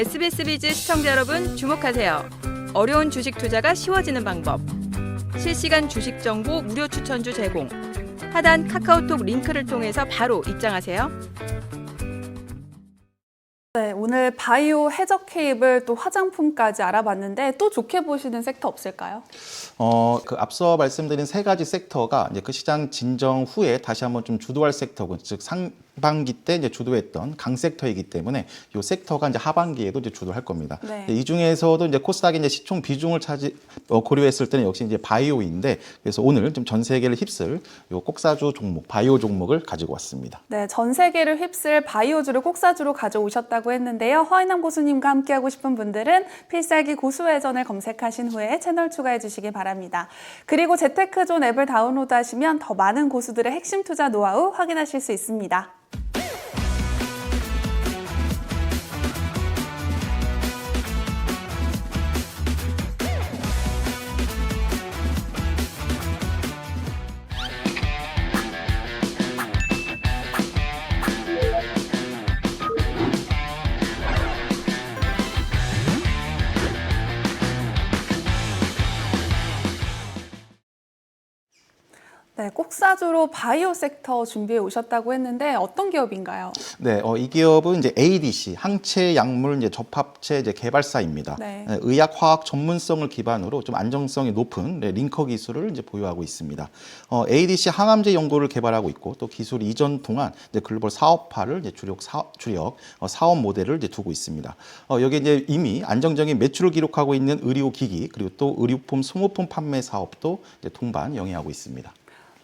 SBS 비즈 시청자 여러분 주목하세요. 어려운 주식 투자가 쉬워지는 방법. 실시간 주식 정보 무료 추천주 제공. 하단 카카오톡 링크를 통해서 바로 입장하세요. 네, 오늘 바이오 해적 케이블 또 화장품까지 알아봤는데 또 좋게 보시는 섹터 없을까요? 어, 그 앞서 말씀드린 세 가지 섹터가 이제 그 시장 진정 후에 다시 한번 좀 주도할 섹터고, 즉상 반기 때 이제 주도했던 강 섹터이기 때문에 이 섹터가 이제 하반기에도 이제 주도할 겁니다. 네. 이 중에서도 이제 코스닥이 이제 시총 비중을 차지 어, 고려했을 때는 역시 이제 바이오인데 그래서 오늘 좀 전 세계를 휩쓸 요 꼭사주 종목, 바이오 종목을 가지고 왔습니다. 네, 전 세계를 휩쓸 바이오주를 꼭사주로 가져오셨다고 했는데요. 허인남 고수님과 함께하고 싶은 분들은 필살기 고수회전을 검색하신 후에 채널 추가해 주시기 바랍니다. 그리고 재테크존 앱을 다운로드하시면 더 많은 고수들의 핵심 투자 노하우 확인하실 수 있습니다. 네, 꼭사주로 바이오 섹터 준비해 오셨다고 했는데 어떤 기업인가요? 네, 어, 이 기업은 이제 ADC 항체 약물 이제 접합체 이제 개발사입니다. 네. 네, 의학 화학 전문성을 기반으로 좀 안정성이 높은 네, 링커 기술을 이제 보유하고 있습니다. 어, ADC 항암제 연구를 개발하고 있고 또 기술 이전 동안 이제 글로벌 사업화를 이제 주력 사, 주력 어, 사업 모델을 이제 두고 있습니다. 어, 여기 이제 이미 안정적인 매출을 기록하고 있는 의료 기기 그리고 또 의료품 소모품 판매 사업도 이제 동반 영위하고 있습니다.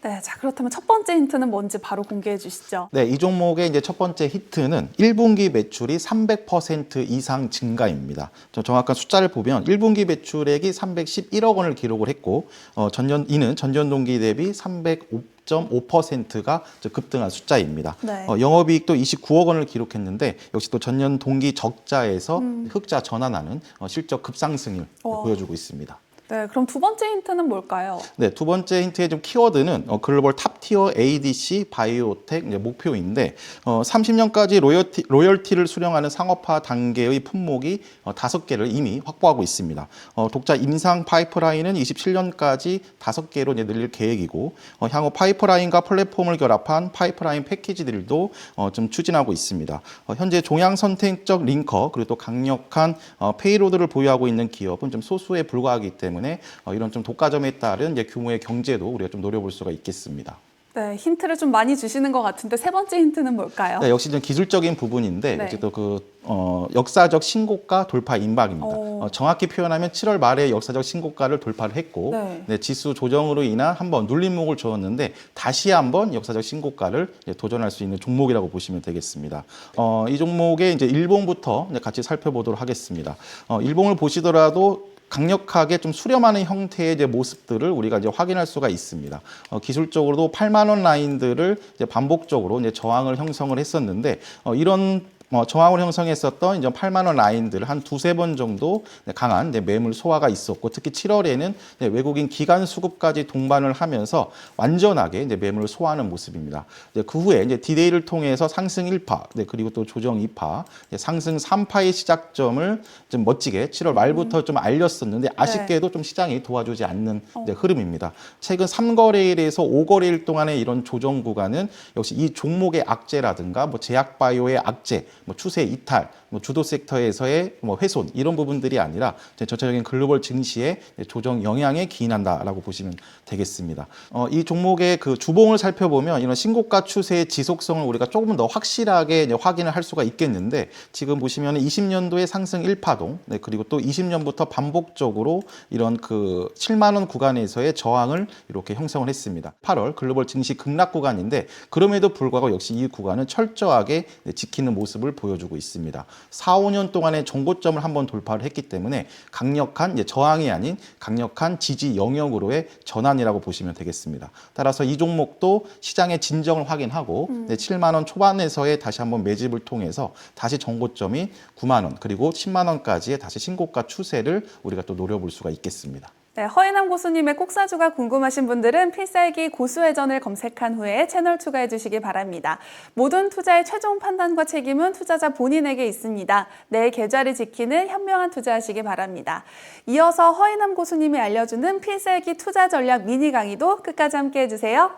네, 자 그렇다면 첫 번째 힌트는 뭔지 바로 공개해 주시죠. 네, 이 종목의 이제 첫 번째 히트는 1분기 매출이 300% 이상 증가입니다. 저 정확한 숫자를 보면 1분기 매출액이 311억 원을 기록을 했고 어, 전년 이는 전년 동기 대비 305.5%가 급등한 숫자입니다. 네. 어, 영업이익도 29억 원을 기록했는데 역시 또 전년 동기 적자에서 흑자 전환하는 어, 실적 급상승을 와. 보여주고 있습니다. 네, 그럼 두 번째 힌트는 뭘까요? 네, 두 번째 힌트의 좀 키워드는 어, 글로벌 탑티어 ADC 바이오텍 이제 목표인데 어, 30년까지 로열티, 로열티를 수령하는 상업화 단계의 품목이 어, 다섯 개를 이미 확보하고 있습니다. 어, 독자 임상 파이프라인은 27년까지 다섯 개로 이제 늘릴 계획이고 어, 향후 파이프라인과 플랫폼을 결합한 파이프라인 패키지들도 어, 좀 추진하고 있습니다. 어, 현재 종양 선택적 링커 그리고 또 강력한 어, 페이로드를 보유하고 있는 기업은 좀 소수에 불과하기 때문에 어, 이런 좀 독과점에 따른 이제 규모의 경제도 우리가 좀 노려볼 수가 있겠습니다. 네, 힌트를 좀 많이 주시는 것 같은데 세 번째 힌트는 뭘까요? 네, 역시 좀 기술적인 부분인데 네. 역시 또그 어, 역사적 신고가 돌파 임박입니다. 오. 어, 정확히 표현하면 7월 말에 역사적 신고가를 돌파를 했고 네. 네, 지수 조정으로 인한 한번 눌림목을 주었는데 다시 한번 역사적 신고가를 이제 도전할 수 있는 종목이라고 보시면 되겠습니다. 어, 이 종목의 이제 일봉부터 이제 같이 살펴보도록 하겠습니다. 어, 일봉을 보시더라도 강력하게 좀 수렴하는 형태의 이제 모습들을 우리가 이제 확인할 수가 있습니다. 어, 기술적으로도 8만 원 라인들을 이제 반복적으로 이제 저항을 형성을 했었는데 어, 이런 어, 저항을 형성했었던 이제 8만 원 라인들을 한 두세 번 정도 네, 강한 매물 소화가 있었고 특히 7월에는 외국인 기간 수급까지 동반을 하면서 완전하게 매물을 소화하는 모습입니다. 그 후에 이제 디데이를 통해서 상승 1파 네, 그리고 또 조정 2파 이제 상승 3파의 시작점을 좀 멋지게 7월 말부터 좀 알렸었는데 아쉽게도 좀 시장이 도와주지 않는 이제 흐름입니다. 최근 3거래일에서 5거래일 동안의 이런 조정 구간은 역시 이 종목의 악재라든가 뭐 제약바이오의 악재, 뭐 추세 이탈, 뭐 주도 섹터에서의 뭐 훼손 이런 부분들이 아니라 이제 전체적인 글로벌 증시의 조정 영향에 기인한다라고 보시면 되겠습니다. 어, 이 종목의 그 주봉을 살펴보면 이런 신고가 추세의 지속성을 우리가 조금 더 확실하게 확인을 할 수가 있겠는데 지금 보시면 20년도에 상승 1파동, 네, 그리고 또 20년부터 반복적으로 이런 그 7만 원 구간에서의 저항을 이렇게 형성을 했습니다. 8월 글로벌 증시 급락 구간인데 그럼에도 불구하고 역시 이 구간은 철저하게 네, 지키는 모습을 보여주고 있습니다. 4, 5년 동안의 정고점을 한번 돌파를 했기 때문에 강력한 저항이 아닌 강력한 지지 영역으로의 전환이라고 보시면 되겠습니다. 따라서 이 종목도 시장의 진정을 확인하고 네, 7만 원 초반에서의 다시 한번 매집을 통해서 다시 정고점이 9만 원 그리고 10만 원까지의 다시 신고가 추세를 우리가 또 노려볼 수가 있겠습니다. 네, 허인남 고수님의 kok사주가 궁금하신 분들은 필살기 고수회전을 검색한 후에 채널 추가해 주시기 바랍니다. 모든 투자의 최종 판단과 책임은 투자자 본인에게 있습니다. 내 계좌를 지키는 현명한 투자하시기 바랍니다. 이어서 허인남 고수님이 알려주는 필살기 투자 전략 미니 강의도 끝까지 함께 해주세요.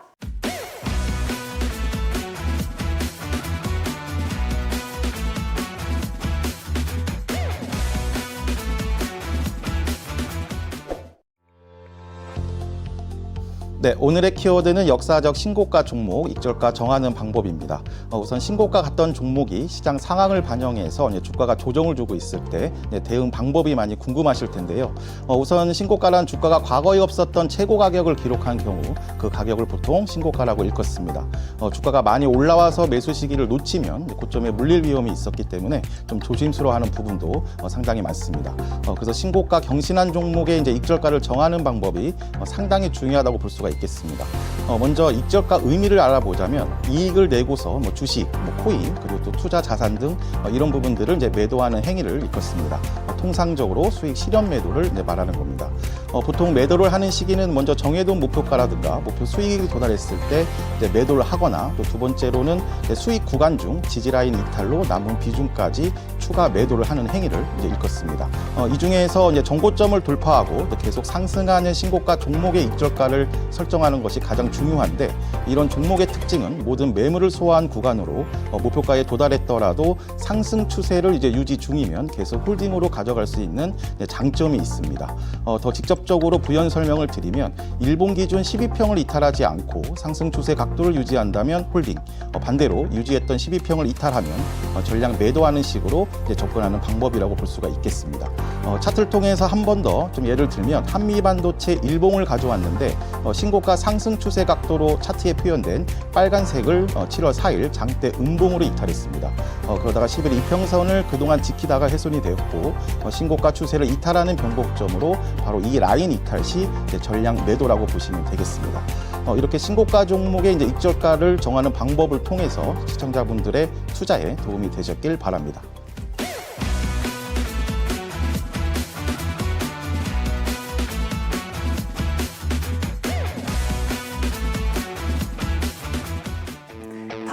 네, 오늘의 키워드는 역사적 신고가 종목, 익절가 정하는 방법입니다. 어, 우선 신고가 갔던 종목이 시장 상황을 반영해서 주가가 조정을 주고 있을 때 이제 대응 방법이 많이 궁금하실 텐데요. 어, 우선 신고가란 주가가 과거에 없었던 최고 가격을 기록한 경우 그 가격을 보통 신고가라고 일컫습니다. 어, 주가가 많이 올라와서 매수 시기를 놓치면 고점에 물릴 위험이 있었기 때문에 좀 조심스러워하는 부분도 어, 상당히 많습니다. 어, 그래서 신고가 경신한 종목의 이제 익절가를 정하는 방법이 어, 상당히 중요하다고 볼 수가 있겠습니다. 어, 먼저 익절가 의미를 알아보자면 이익을 내고서 뭐 주식, 뭐 코인 그리고 또 투자 자산 등 어, 이런 부분들을 이제 매도하는 행위를 일컫습니다. 어, 통상적으로 수익 실현 매도를 말하는 겁니다. 어, 보통 매도를 하는 시기는 먼저 정해둔 목표가라든가 목표 수익이 도달했을 때 이제 매도를 하거나 또 두 번째로는 수익 구간 중 지지라인 이탈로 남은 비중까지 추가 매도를 하는 행위를 이제 일컫습니다. 어, 이 중에서 이제 정고점을 돌파하고 또 계속 상승하는 신고가 종목의 익절가를 설정하는 것이 가장 중요한데 이런 종목의 특징은 모든 매물을 소화한 구간으로 어, 목표가에 도달했더라도 상승 추세를 이제 유지 중이면 계속 홀딩으로 가져갈 수 있는 장점이 있습니다. 어, 더 직접 적으로 부연 설명을 드리면 일본 기준 12평을 이탈하지 않고 상승 추세 각도를 유지한다면 홀딩, 어, 반대로 유지했던 12평을 이탈하면 어, 전량 매도하는 식으로 접근하는 방법이라고 볼 수가 있겠습니다. 어, 차트를 통해서 한 번 더 좀 예를 들면 한미 반도체 일봉을 가져왔는데 어, 신고가 상승 추세 각도로 차트에 표현된 빨간색을 어, 7월 4일 장대 음봉으로 이탈했습니다. 어, 그러다가 10일 이평선을 그동안 지키다가 훼손이 되었고 어, 신고가 추세를 이탈하는 변곡점으로 바로 이 라인 이탈 시 전량 매도라고 보시면 되겠습니다. 어, 이렇게 신고가 종목의 이제 익절가를 정하는 방법을 통해서 시청자분들의 투자에 도움이 되셨길 바랍니다.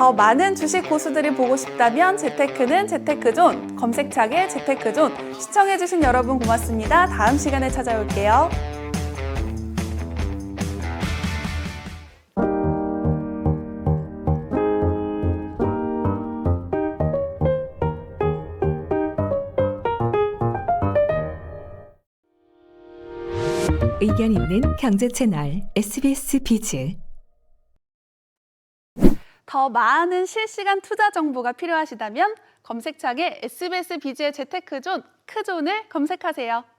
더 많은 주식 고수들이 보고 싶다면 재테크는 재테크존, 검색창에 재테크존. 시청해주신 여러분 고맙습니다. 다음 시간에 찾아올게요. SBS 비즈 더 많은 실시간 투자 정보가 필요하시다면 검색창에 SBS 비즈의 재테크존, 크존을 검색하세요.